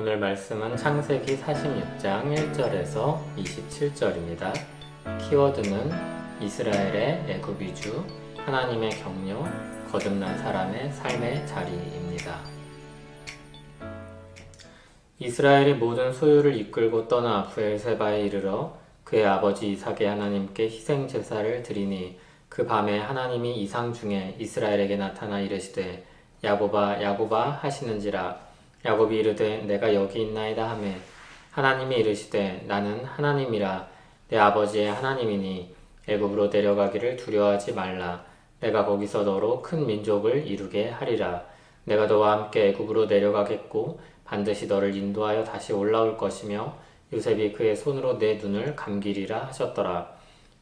오늘 말씀은 창세기 46장 1절에서 27절입니다. 키워드는 이스라엘의 애굽 위주, 하나님의 격려, 거듭난 사람의 삶의 자리입니다. 이스라엘이 모든 소유를 이끌고 떠나 부엘세바에 이르러 그의 아버지 이삭의 하나님께 희생 제사를 드리니 그 밤에 하나님이 이상 중에 이스라엘에게 나타나 이르시되 야곱아 야곱아 하시는지라 야곱이 이르되 내가 여기 있나이다 하매 하나님이 이르시되 나는 하나님이라. 내 아버지의 하나님이니 애굽으로 내려가기를 두려워하지 말라. 내가 거기서 너로 큰 민족을 이루게 하리라. 내가 너와 함께 애굽으로 내려가겠고 반드시 너를 인도하여 다시 올라올 것이며 요셉이 그의 손으로 내 눈을 감기리라 하셨더라.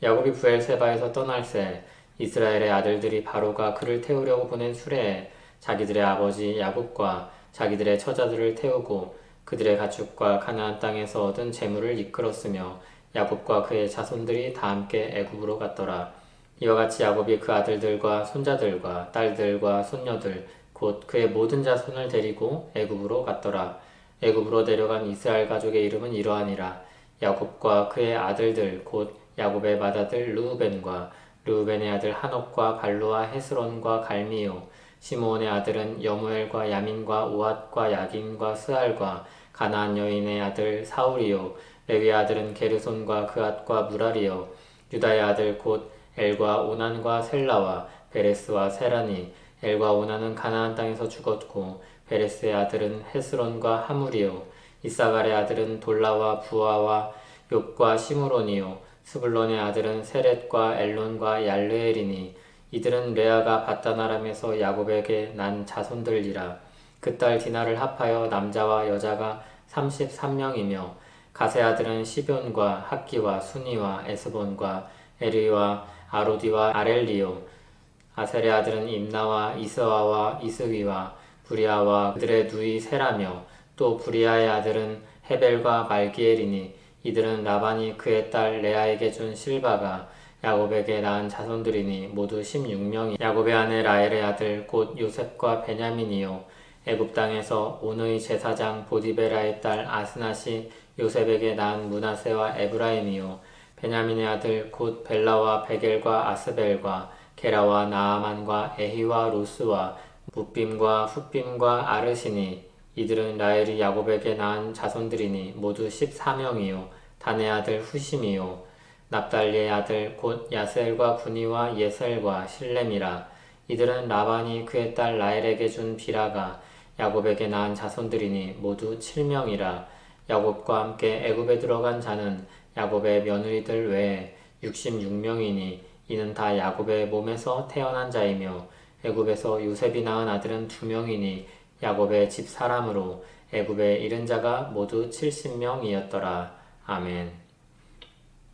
야곱이 부엘세바에서 떠날새 이스라엘의 아들들이 바로가 그를 태우려고 보낸 수레에 자기들의 아버지 야곱과 자기들의 처자들을 태우고 그들의 가축과 가나안 땅에서 얻은 재물을 이끌었으며 야곱과 그의 자손들이 다 함께 애굽으로 갔더라. 이와 같이 야곱이 그 아들들과 손자들과 딸들과 손녀들 곧 그의 모든 자손을 데리고 애굽으로 갔더라. 애굽으로 내려간 이스라엘 가족의 이름은 이러하니라. 야곱과 그의 아들들 곧 야곱의 맏아들 르우벤과 르우벤의 아들 한옥과 발루와 헤스론과 갈미요 시므온의 아들은 여무엘과 야민과 오핫과 야긴과 스알과 가나안 여인의 아들 사울이요. 레위 아들은 게르손과 그앗과 무라리요. 유다의 아들 곧 엘과 오난과 셀라와 베레스와 세라니. 엘과 오난은 가나안 땅에서 죽었고 베레스의 아들은 헤스론과 하물이요. 이사갈의 아들은 돌라와 부아와 욕과 시므론이요. 스불론의 아들은 세렛과 엘론과 얄르엘이니 이들은 레아가 바다나람에서 야곱에게 난 자손들이라. 그 딸 디나를 합하여 남자와 여자가 33명이며 가세 아들은 시변과 학기와 순이와 에스본과 에리와 아로디와 아렐리오 아셀의 아들은 임나와 이스와와 이스위와 부리아와 그들의 누이 세라며 또 부리아의 아들은 헤벨과 말기엘이니 이들은 라반이 그의 딸 레아에게 준 실바가 야곱에게 낳은 자손들이니 모두 16명이 야곱의 아내 라헬의 아들 곧 요셉과 베냐민이요. 애굽 땅에서 오느의 제사장 보디베라의 딸 아스낫이 요셉에게 낳은 문하세와 에브라임이요. 베냐민의 아들 곧 벨라와 베겔과 아스벨과 게라와 나아만과 에히와 로스와 무빔과 훗빔과 아르시니 이들은 라헬이 야곱에게 낳은 자손들이니 모두 14명이요. 단의 아들 후심이요 납달리의 아들 곧 야셀과 분이와 예셀과 실렘이라 이들은 라반이 그의 딸 라헬에게 준 비라가 야곱에게 낳은 자손들이니 모두 7명이라 야곱과 함께 애굽에 들어간 자는 야곱의 며느리들 외에 66명이니 이는 다 야곱의 몸에서 태어난 자이며 애굽에서 요셉이 낳은 아들은 두 명이니 야곱의 집 사람으로 애굽에 이른 자가 모두 70명이었더라. 아멘.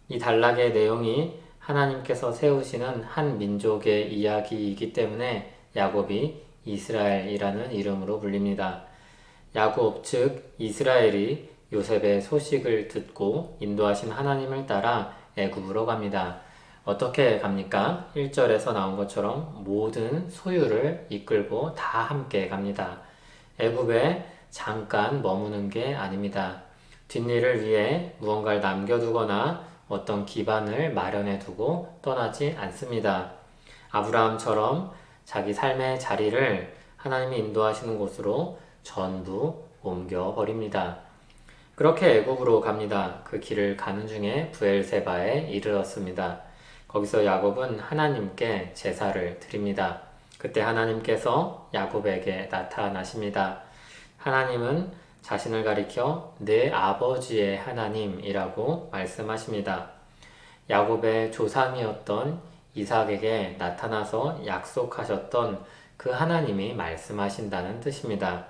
이 단락의 내용이 하나님께서 세우시는 한 민족의 이야기이기 때문에 야곱이 이스라엘이라는 이름으로 불립니다. 야곱 즉 이스라엘이 요셉의 소식을 듣고 인도하신 하나님을 따라 애굽으로 갑니다. 어떻게 갑니까? 1절에서 나온 것처럼 모든 소유를 이끌고 다 함께 갑니다. 애굽에 잠깐 머무는 게 아닙니다. 뒷일을 위해 무언가를 남겨두거나 어떤 기반을 마련해 두고 떠나지 않습니다. 아브라함처럼 자기 삶의 자리를 하나님이 인도하시는 곳으로 전부 옮겨 버립니다. 그렇게 애굽으로 갑니다. 그 길을 가는 중에 부엘세바에 이르렀습니다. 거기서 야곱은 하나님께 제사를 드립니다. 그때 하나님께서 야곱에게 나타나십니다. 하나님은 자신을 가리켜 내 아버지의 하나님이라고 말씀하십니다. 야곱의 조상이었던 이삭에게 나타나서 약속하셨던 그 하나님이 말씀하신다는 뜻입니다.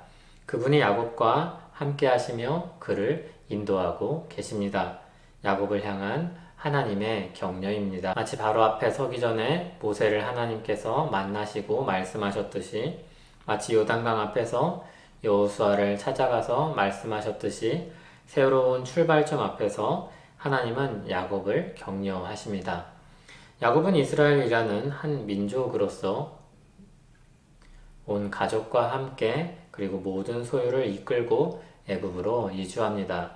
그분이 야곱과 함께 하시며 그를 인도하고 계십니다. 야곱을 향한 하나님의 격려입니다. 마치 바로 앞에 서기 전에 모세를 하나님께서 만나시고 말씀하셨듯이 마치 요단강 앞에서 여호수아를 찾아가서 말씀하셨듯이 새로운 출발점 앞에서 하나님은 야곱을 격려하십니다. 야곱은 이스라엘이라는 한 민족으로서 온 가족과 함께 그리고 모든 소유를 이끌고 애굽으로 이주합니다.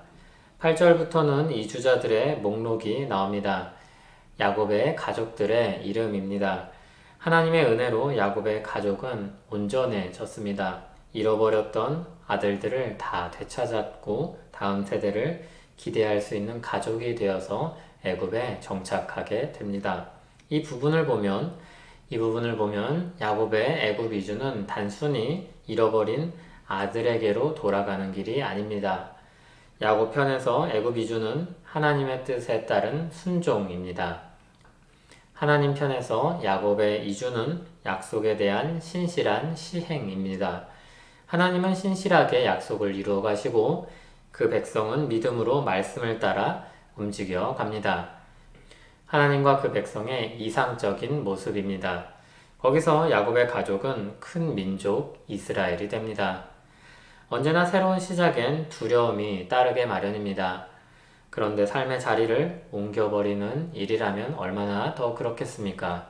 8절부터는 이주자들의 목록이 나옵니다. 야곱의 가족들의 이름입니다. 하나님의 은혜로 야곱의 가족은 온전해졌습니다. 잃어버렸던 아들들을 다 되찾았고 다음 세대를 기대할 수 있는 가족이 되어서 애굽에 정착하게 됩니다. 이 부분을 보면 이 부분을 보면 야곱의 애굽 이주는 단순히 잃어버린 아들에게로 돌아가는 길이 아닙니다. 야곱 편에서 애굽 이주는 하나님의 뜻에 따른 순종입니다. 하나님 편에서 야곱의 이주는 약속에 대한 신실한 시행입니다. 하나님은 신실하게 약속을 이루어 가시고 그 백성은 믿음으로 말씀을 따라 움직여 갑니다. 하나님과 그 백성의 이상적인 모습입니다. 거기서 야곱의 가족은 큰 민족 이스라엘이 됩니다. 언제나 새로운 시작엔 두려움이 따르게 마련입니다. 그런데 삶의 자리를 옮겨버리는 일이라면 얼마나 더 그렇겠습니까?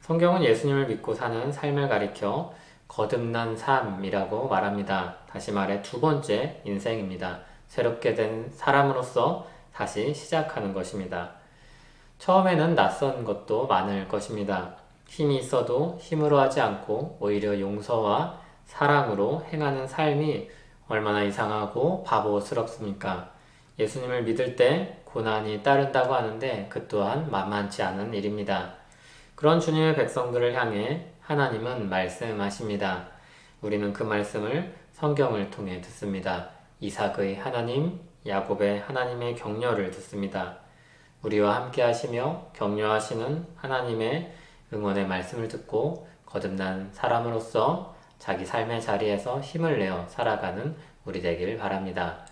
성경은 예수님을 믿고 사는 삶을 가리켜 거듭난 삶이라고 말합니다. 다시 말해 두 번째 인생입니다. 새롭게 된 사람으로서 다시 시작하는 것입니다. 처음에는 낯선 것도 많을 것입니다. 힘이 있어도 힘으로 하지 않고 오히려 용서와 사랑으로 행하는 삶이 얼마나 이상하고 바보스럽습니까? 예수님을 믿을 때 고난이 따른다고 하는데 그 또한 만만치 않은 일입니다. 그런 주님의 백성들을 향해 하나님은 말씀하십니다. 우리는 그 말씀을 성경을 통해 듣습니다. 이삭의 하나님, 야곱의 하나님의 격려를 듣습니다. 우리와 함께 하시며 격려하시는 하나님의 응원의 말씀을 듣고 거듭난 사람으로서 자기 삶의 자리에서 힘을 내어 살아가는 우리 되길 바랍니다.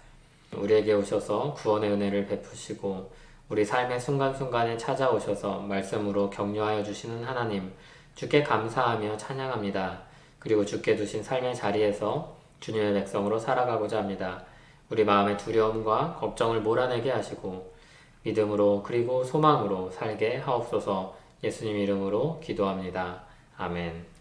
우리에게 오셔서 구원의 은혜를 베푸시고 우리 삶의 순간순간에 찾아오셔서 말씀으로 격려하여 주시는 하나님, 주께 감사하며 찬양합니다. 그리고 주께 두신 삶의 자리에서 주님의 백성으로 살아가고자 합니다. 우리 마음의 두려움과 걱정을 몰아내게 하시고 믿음으로 그리고 소망으로 살게 하옵소서 예수님 이름으로 기도합니다. 아멘.